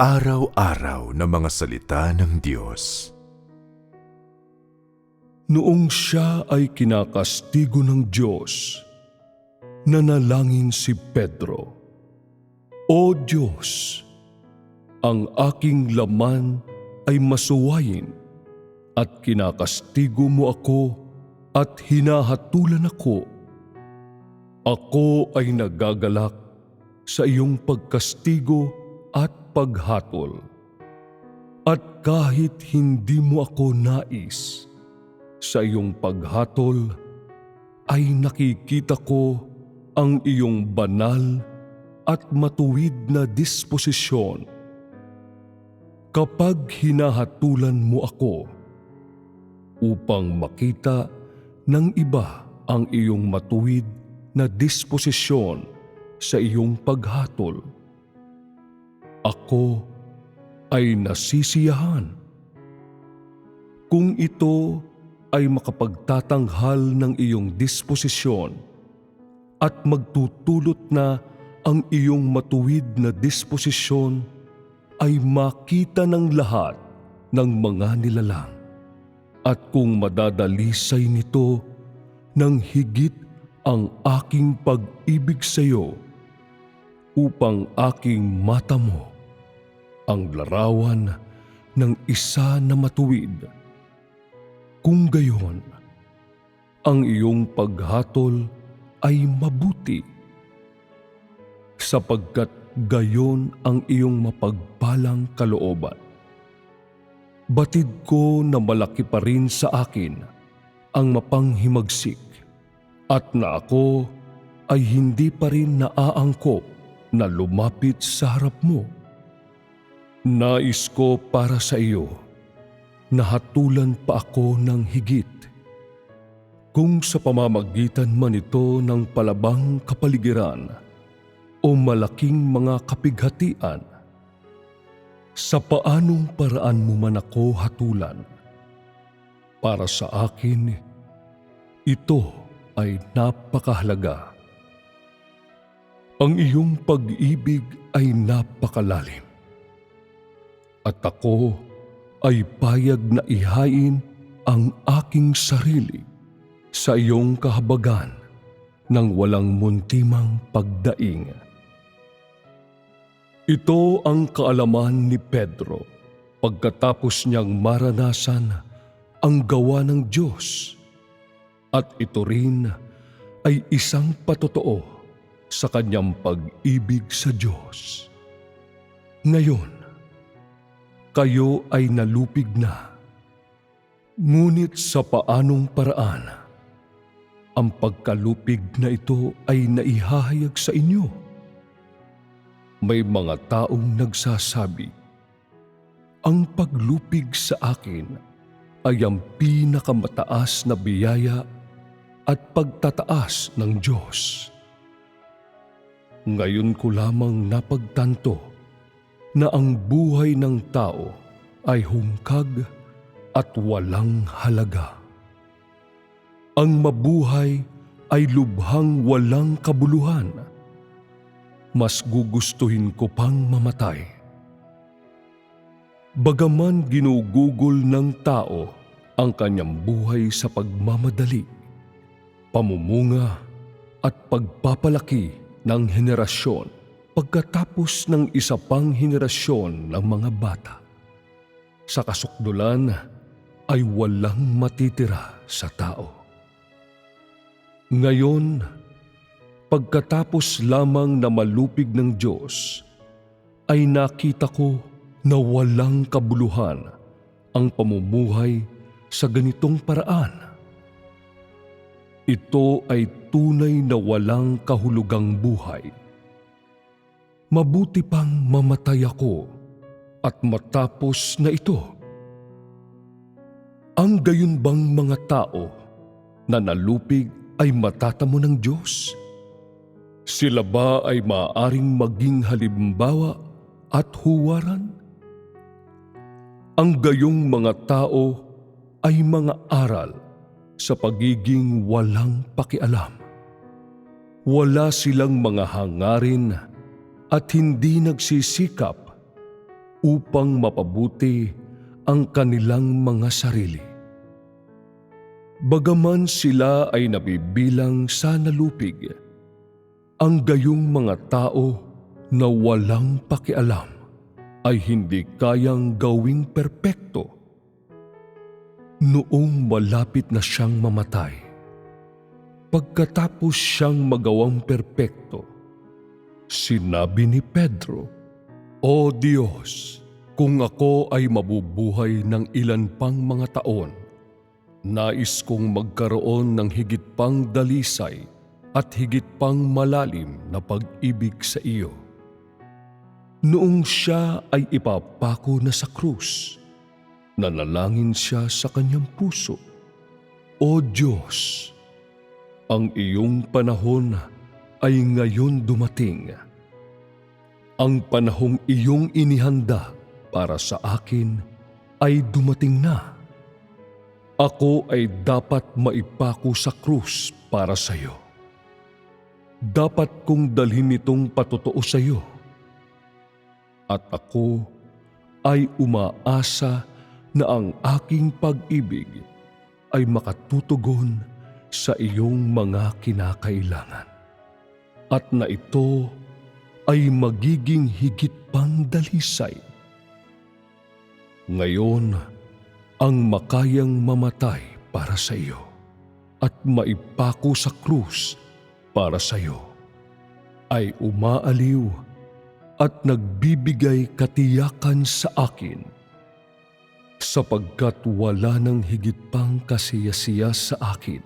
Pang-araw-araw na mga salita ng Diyos. Noong siya ay kinakastigo ng Diyos, nanalangin si Pedro, O Diyos, ang aking laman ay masuwayin at kinakastigo mo ako at hinahatulan ako. Ako ay nagagalak sa iyong pagkastigo at paghatol. At kahit hindi mo ako nais, sa iyong paghatol ay nakikita ko ang iyong banal at matuwid na disposisyon. Kapag hinahatulan mo ako upang makita ng iba ang iyong matuwid na disposisyon sa iyong paghatol, ako ay nasisiyahan. Kung ito ay makapagtatanghal ng iyong disposisyon at magtutulot na ang iyong matuwid na disposisyon ay makita ng lahat ng mga nilalang. At kung madadalisay nito ng higit ang aking pag-ibig sa iyo upang aking mata mo ang larawan ng isa na matuwid. Kung gayon, ang iyong paghatol ay mabuti sapagkat gayon ang iyong mapagpalang kalooban. Batid ko na malaki pa rin sa akin ang mapanghimagsik at na ako ay hindi pa rin naaangkop na lumapit sa harap mo. Nais ko para sa iyo na hatulan pa ako ng higit. Kung sa pamamagitan man ito ng palabang kapaligiran o malaking mga kapighatian, sa paanong paraan mo man ako hatulan, para sa akin, ito ay napakahalaga. Ang iyong pag-ibig ay napakalalim at ako ay payag na ihain ang aking sarili sa iyong kahabagan ng walang muntimang pagdaing. Ito ang kaalaman ni Pedro pagkatapos niyang maranasan ang gawa ng Diyos at ito rin ay isang patotoo sa kanyang pag-ibig sa Diyos. Ngayon, kayo ay nalupig na. Ngunit sa paanong paraan, ang pagkalupig na ito ay naihahayag sa inyo. May mga taong nagsasabi, ang paglupig sa akin ay ang pinakamataas na biyaya at pagtataas ng Diyos. Ngayon ko lamang napagtanto na ang buhay ng tao ay hungkag at walang halaga. Ang mabuhay ay lubhang walang kabuluhan. Mas gugustuhin ko pang mamatay. Bagaman ginugugol ng tao ang kanyang buhay sa pagmamadali, pamumunga at pagpapalaki ng henerasyon pagkatapos ng isa pang henerasyon ng mga bata. Sa kasukdulan ay walang matitira sa tao. Ngayon, pagkatapos lamang na malupig ng Diyos, ay nakita ko na walang kabuluhan ang pamumuhay sa ganitong paraan. Ito ay tunay na walang kahulugang buhay mabuti pang mamatay ako at matapos na ito. Ang gayon bang mga tao na nalupig ay matatamo ng Diyos? Sila ba ay maaaring maging halimbawa at huwaran? Ang gayong mga tao ay mga aral sa pagiging walang pakialam. Wala silang mga hangarin at hindi nagsisikap upang mapabuti ang kanilang mga sarili. Bagaman sila ay nabibilang sa nalupig, ang gayong mga tao na walang pakialam ay hindi kayang gawing perpekto. Noong malapit na siyang mamatay, pagkatapos siyang magawang perpekto, sinabi ni Pedro, O Diyos, kung ako ay mabubuhay ng ilan pang mga taon, nais kong magkaroon ng higit pang dalisay at higit pang malalim na pag-ibig sa iyo. Noong siya ay ipapako na sa krus, nanalangin siya sa kanyang puso. O Diyos, ang iyong panahon ay ngayon dumating. Ang panahong iyong inihanda para sa akin ay dumating na. Ako ay dapat maipako sa krus para sa iyo. Dapat kong dalhin itong patotoo sa iyo. At ako ay umaasa na ang aking pag-ibig ay makatutugon sa iyong mga kinakailangan. At na ito ay magiging higit pang dalisay. Ngayon, ang makayang mamatay para sa iyo at maipako sa krus para sa iyo ay umaaliw at nagbibigay katiyakan sa akin sapagkat wala nang higit pang kasiyasiya sa akin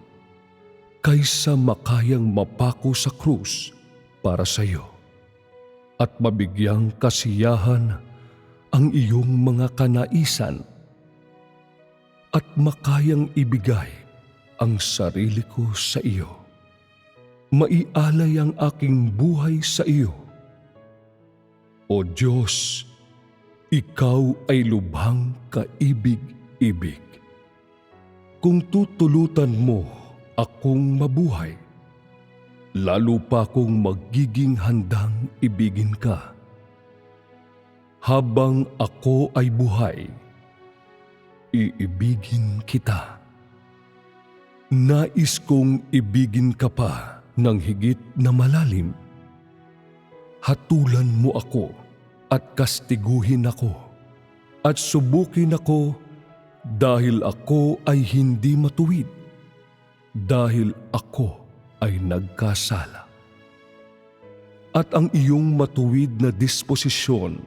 kaysa makayang mapako sa krus para sa iyo at mabigyang kasiyahan ang iyong mga kanaisan at makayang ibigay ang sarili ko sa iyo. Maialay ang aking buhay sa iyo. O Diyos, Ikaw ay lubhang kaibig-ibig. Kung tutulutan mo akong mabuhay, lalo pa akong magiging handang ibigin ka. Habang ako ay buhay, iibigin kita. Nais kong ibigin ka pa ng higit na malalim. Hatulan mo ako at kastiguhin ako at subukin ako dahil ako ay hindi matuwid, dahil ako ay nagkasala. At ang iyong matuwid na disposisyon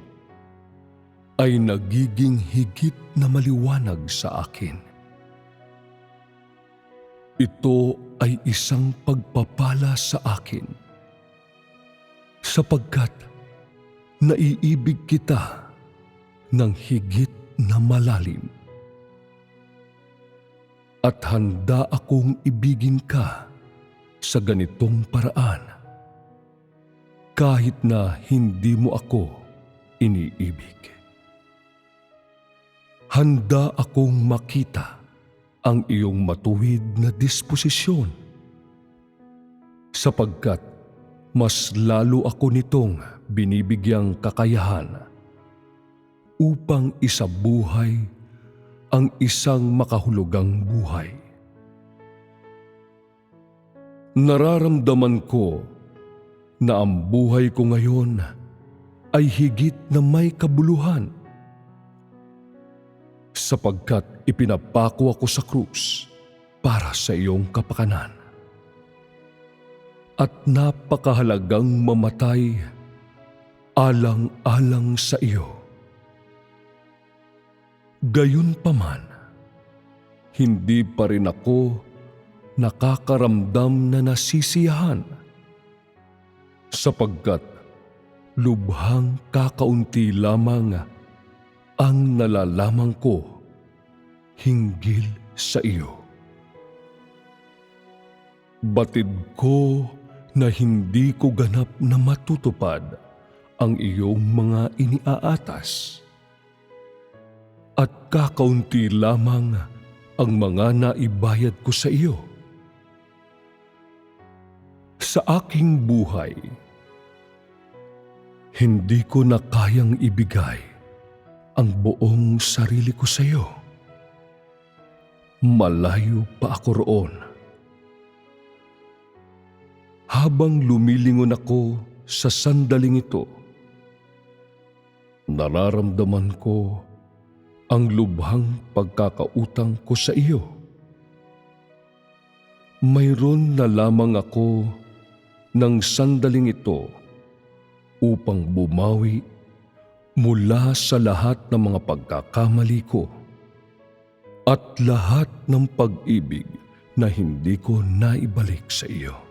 ay nagiging higit na maliwanag sa akin. Ito ay isang pagpapala sa akin sapagkat naiibig kita ng higit na malalim. At handa akong ibigin ka sa ganitong paraan kahit na hindi mo ako iniibig. Handa akong makita ang iyong matuwid na disposisyon sapagkat mas lalo ako nitong binibigyang kakayahan upang isabuhay ang isang makahulugang buhay. Nararamdaman ko na ang buhay ko ngayon ay higit na may kabuluhan sapagkat ipinapako ako sa krus para sa iyong kapakanan. At napakahalagang mamatay alang-alang sa iyo. Gayunpaman, hindi pa rin ako nakakaramdam na nasisiyahan sapagkat lubhang kakaunti lamang ang nalalaman ko hinggil sa iyo. Batid ko na hindi ko ganap na matutupad ang iyong mga iniaatas. At kakaunti lamang ang mga naibayad ko sa iyo. Sa aking buhay, hindi ko na kayang ibigay ang buong sarili ko sa iyo. Malayo pa ako roon. Habang lumilingon ako sa sandaling ito, nararamdaman ko ang lubhang pagkakautang ko sa iyo. Mayroon na lamang ako ng sandaling ito upang bumawi mula sa lahat ng mga pagkakamali ko at lahat ng pag-ibig na hindi ko naibalik sa iyo.